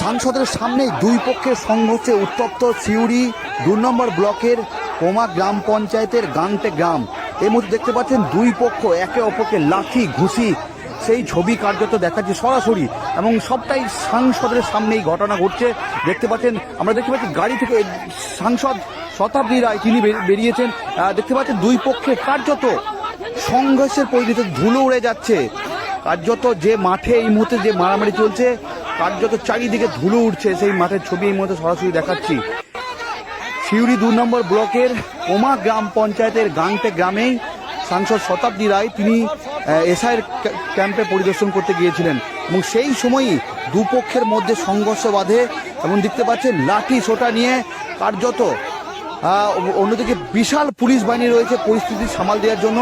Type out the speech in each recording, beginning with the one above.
সাংসদের সামনেই দুই পক্ষের সংঘর্ষে উত্তপ্ত সিউড়ি দু নম্বর ব্লকের কোমা গ্রাম পঞ্চায়েতের গাংটে গ্রাম। এই মুহূর্তে দেখতে পাচ্ছেন দুই পক্ষ একে অপরকে লাঠি, ঘুষি, সেই ছবি কার্যত দেখাচ্ছে সরাসরি এবং সবটাই সাংসদের সামনেই ঘটনা ঘটছে। দেখতে পাচ্ছেন, আমরা দেখতে পাচ্ছি গাড়ি থেকে সাংসদ শতাব্দী রায় তিনি বেরিয়েছেন। দেখতে পাচ্ছেন দুই পক্ষে কার্যত সংঘর্ষের পরিণতি ধুলো উড়ে যাচ্ছে। কার্যত যে মাঠে এই মুহূর্তে যে মারামারি চলছে কার্যত চারিদিকে ধুলো উঠছে, সেই মাঠের ছবি এই মুহূর্তে সরাসরি দেখাচ্ছি। সিউড়ি দু নম্বর ব্লকের ওমা গ্রাম পঞ্চায়েতের গাংটে গ্রামেই সাংসদ শতাব্দী রায়, তিনি এসআইয়ের ক্যাম্পে পরিদর্শন করতে গিয়েছিলেন। এবং সেই সময়ই দুপক্ষের মধ্যে সংঘর্ষ বাঁধে এবং দেখতে পাচ্ছেন লাঠি সোটা নিয়ে কার্যত অন্যদিকে বিশাল পুলিশ বাহিনী রয়েছে পরিস্থিতি সামাল দেওয়ার জন্য।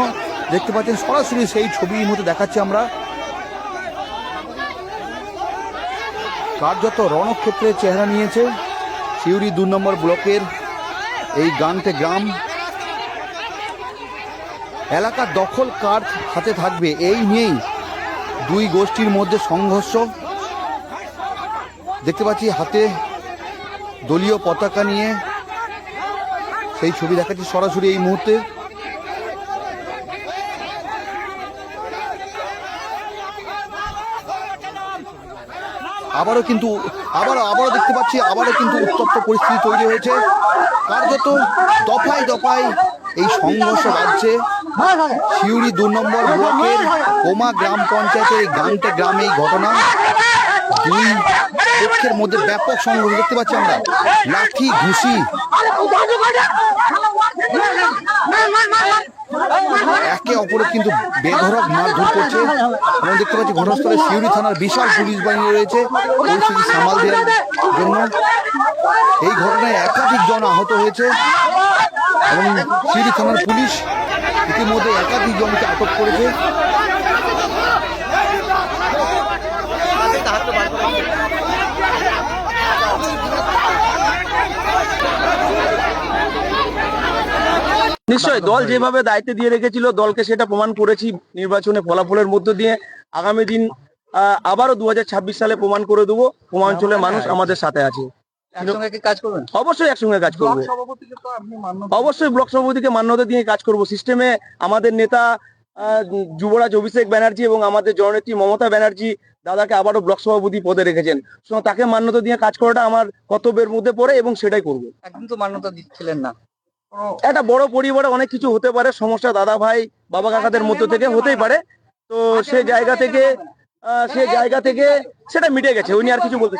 দেখতে পাচ্ছেন সরাসরি সেই ছবি মুহূর্তে দেখাচ্ছি আমরা। কার্যত রণক্ষেত্রের চেহারা নিয়েছে। সিউড়ি দু নম্বর ব্লকের এই গানতে গ্রাম। এলাকার দখল কার হাতে থাকবে এই নিয়েই দুই গোষ্ঠীর মধ্যে সংঘর্ষ। দেখতে পাচ্ছি হাতে দলীয় পতাকা নিয়ে সেই ছবি দেখাচ্ছি সরাসরি এই মুহূর্তে। আবারও কিন্তু, আবারও আবারও দেখতে পাচ্ছি, আবারও কিন্তু উত্তপ্ত পরিস্থিতি তৈরি হয়েছে। কার্যত দফায় দফায় এই সংঘর্ষ বাড়ছে শিউরি দু নম্বর ব্লকের কোমা গ্রাম পঞ্চায়েতের এই গাংটে গ্রামে এই ঘটনা। দুই পক্ষের মধ্যে ব্যাপক সংঘর্ষ দেখতে পাচ্ছি আমরা। লাঠি, ঘুষি। একে অপরে কিন্তু বেধরক মারধর করছে। আমরা দেখতে পাচ্ছি ঘটনাস্থলে শিউরি থানার বিশাল পুলিশ বাহিনী রয়েছে। পরিস্থিতি সামাল দেওয়ার জন্য। এই ঘটনায় একাধিক জন আহত হয়েছে। এবং শিউরি থানার পুলিশ ইতিমধ্যে একাধিক জনকে আটক করেছে। নিশ্চয়ই দল যেভাবে দায়িত্ব দিয়ে রেখেছিল দলকে সেটা প্রমাণ করেছি নির্বাচনে ফলাফলের মধ্য দিয়ে। আগামী দিন আবারও দুই হাজার ছাব্বিশ সালে প্রমাণ করে দেবো প্রমাঞ্চলের মানুষ আমাদের সাথে আছে। একসঙ্গে কি কাজ করবেন? অবশ্যই একসঙ্গে কাজ করব। অবশ্যই ব্লক সভাপতিকে মান্যতা দিয়ে কাজ করব। সিস্টেমে আমাদের নেতা যুবরাজ অভিষেক ব্যানার্জি এবং আমাদের জননেত্রী মমতা ব্যানার্জি দাদাকে আবারও ব্লক সভাপতি পদে রেখেছেন। তাকে মান্যতা দিয়ে কাজ করাটা আমার কর্তব্যের মধ্যে পড়ে এবং সেটাই করব। একদিন তো মান্যতা দিচ্ছিলেন না। একটা বড় পরিবারে অনেক কিছু হতে পারে সমস্যা দাদা ভাই বাবা কাকাদের মধ্য থেকে হতেই পারে। তো সে জায়গা থেকে সে জায়গা থেকে সেটা মিটে গেছে উনি আর কিছু বলতে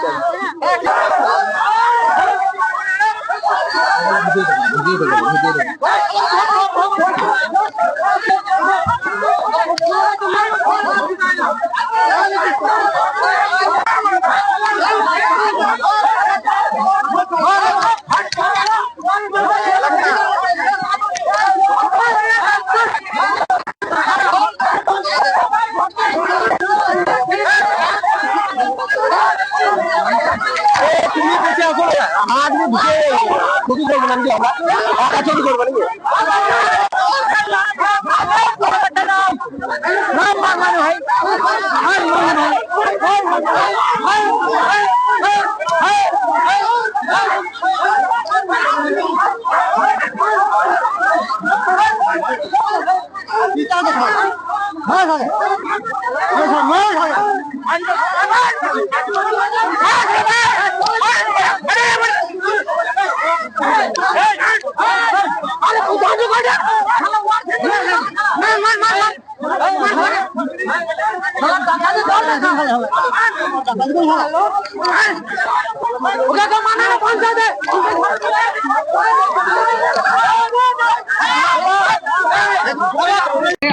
চান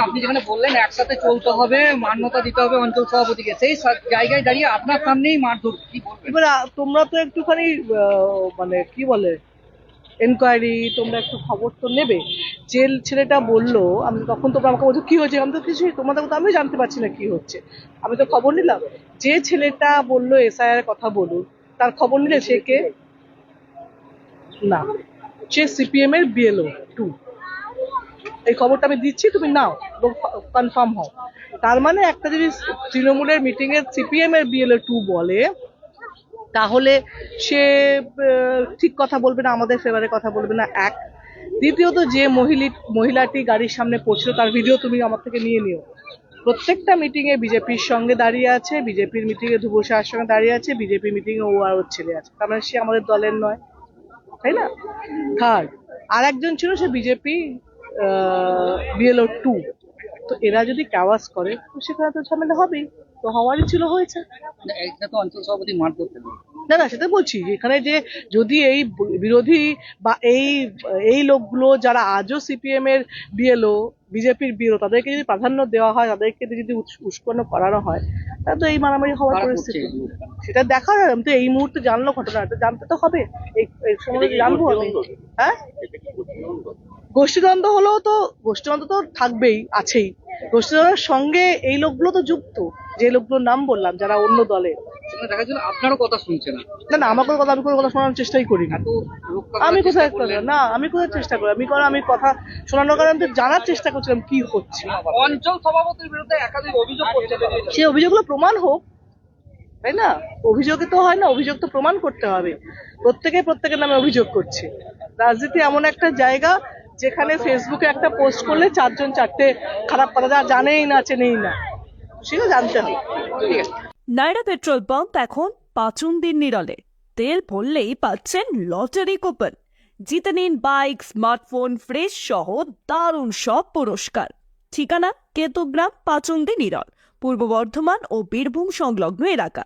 আপনি যেখানে বললেন, একসাথে চলতে হবে, মান্যতা দিতে হবে অঞ্চল সভাপতিকে। সেই জায়গায় দাঁড়িয়ে আপনার সামনেই মারধর, কি বলবেন? তোমরা তো একটুখানি মানে কি বলে এনকোয়ারি তোমরা একটু খবর তো নেবে। যে ছেলেটা বলল, আমি তখন তোমরা আমাকে বলছো, কি হয়েছে? আমি তো কিছুই, তোমাদের কথা আমি জানতে পারছি না কি হচ্ছে। আমি তো খবর নিলাম। যে ছেলেটা বলল এসআইআর কথা বলুন তার খবর নিলে সে কে? না, সে সিপিএম এর বিএলও টু এই খবরটা আমি দিচ্ছি, তুমি নাও কনফার্ম হও। তার মানে একটা যদি তৃণমূলের মিটিং এ সিপিএম এর বিএলও টু বলে তাহলে সে ঠিক কথা বলবে না, আমাদের ফেভারে কথা বলবে না, এক। দ্বিতীয়ত, যে মহিলি, মহিলাটি গাড়ির সামনে পড়ছিল তার ভিডিও তুমি আমার থেকে নিয়ে নিও। প্রত্যেকটা মিটিংয়ে বিজেপির সঙ্গে দাঁড়িয়ে আছে, বিজেপির মিটিংয়ে ধ্রুব শাহের সঙ্গে দাঁড়িয়ে আছে, বিজেপি মিটিংয়ে ও আর ওর ছেলে আছে। তার মানে সে আমাদের দলের নয়, তাই না? থার্ড আর একজন ছিল সে বিজেপি বিএলও টু তো এরা যদি ক্যাওয়াস করে, তো সেখানে তো ঝামেলা হবেই। তো হওয়ারই ছিল হয়েছে? এটা তো অঞ্চল সভাপতি মারধর পেল না না সেটা বলছি এখানে যে যদি এই বিরোধী বা এই এই লোকগুলো যারা আজও সিপিএম এর বিএলও বিজেপির বিএলও তাদেরকে যদি প্রাধান্য দেওয়া হয় তাদেরকে যদি উস্কানো করানো হয় তাহলে তো এই মারামারি হওয়ার পরিস্থিতি। সেটা দেখা যাবে আমি তো এই মুহূর্তে জানলো ঘটনাটা জানতে তো হবে। এই এই সময় জানব আমি। হ্যাঁ? গোষ্ঠীদ্বন্দ্ব হলেও তো গোষ্ঠীদ্বন্দ্ব তো থাকবেই আছেই। গোষ্ঠীদ্বন্দ্বের সঙ্গে এই লোকগুলো তো যুক্ত যে লোকগুলোর নাম বললাম যারা অন্য দলে। দেখা যাচ্ছে আপনারও কথা শুনছে না। না না আমার কথা আমি কোনো কথা শোনানোর চেষ্টাই করি না। আমি কোথায়। না আমি কোথায় চেষ্টা করি আমি কারণ আমি কথা শোনানোর কারণে আমি জানার চেষ্টা করছিলাম কি হচ্ছে। অঞ্চল সভাপতির বিরুদ্ধে একাধিক অভিযোগ সেই অভিযোগগুলো প্রমাণ হোক তাই না? অভিযোগে তো হয় না অভিযোগ তো প্রমাণ করতে হবে। প্রত্যেকে প্রত্যেকের নামে অভিযোগ করছে। রাজনীতি এমন একটা জায়গা যেখানে ফেসবুকে একটা পোস্ট করলে চারজন চারটে খারাপ কথা যা জানেই না, চেনেই না। সেটা জানতে হবে। ঠিক নাইরা পেট্রোল পাম্প এখন পাঁচুন দিন নিরলে। তেল ভরলেই পাচ্ছেন লটারি কুপন। জিতে নিন বাইক, স্মার্টফোন ফ্রেশ সহ দারুণ সব পুরস্কার। ঠিকানা কেতুগ্রাম পাচুন্দি নিরল, পূর্ব বর্ধমান ও বীরভূম সংলগ্ন এলাকা।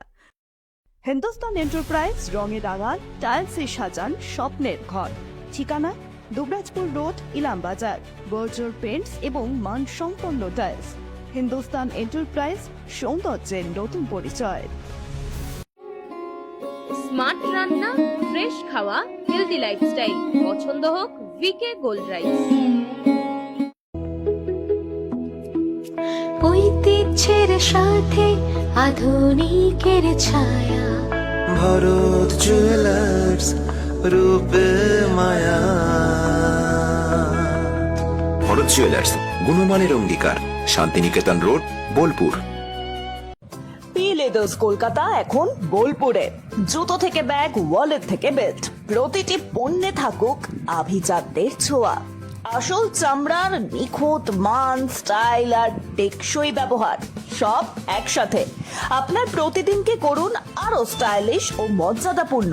হিন্দুস্তান এন্টারপ্রাইজ রঙে রাঙান টাইলসে সাজান স্বপ্নের ঘর। ঠিকানা Dubrajpur road Ilambazar Berger paints এবং মানসম্পন্ন টাইলস। হিন্দুস্তান এন্টারপ্রাইজ সৌন্দর্যের নতুন পরিচয়। স্মার্ট রান্না ফ্রেশ খাওয়া হেলদি লাইফস্টাইল পছন্দ হোক ভিকে গোল্ড রাইস ঐতিহ্যের সাথে আধুনিকের ছায়া। ভরত জুয়েলার্স রূপে মায়া। ভরত জুয়েলার্স গুণমানের অঙ্গীকার শান্তিনিকেতন রোড বোলপুর। লেদার্স কলকাতা এখন বোলপুরে। জুতো থেকে ব্যাগ ওয়ালেট থেকে বেল্ট প্রতিটি পণ্যে থাকুক আভিজাতদের ছোঁয়া। আসল চামড়ার নিখুঁত মান স্টাইল আর টেকসই ব্যবহার সব একসাথে। আপনার প্রতিদিনকে করুন আরও স্টাইলিশ ও মর্যাদাপূর্ণ।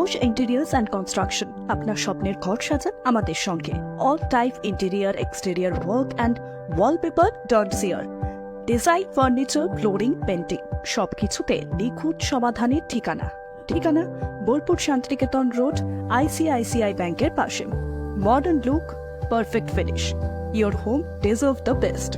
ঘোষ ইন্টেরিয়ার্স অ্যান্ড কনস্ট্রাকশন আপনার স্বপ্নের ঘর সাজান আমাদের সঙ্গে। All type interior exterior work and wallpaper ডন সিয়ার ডিজাইন ফার্নিচার ফ্লোরিং পেন্টিং সবকিছুতে নিখুঁত সমাধানের ঠিকানা। ঠিকানা বোলপুর শান্তিনিকেতন রোড আইসিআইসিআই ব্যাংকের পাশে। Modern look perfect finish your home deserve the best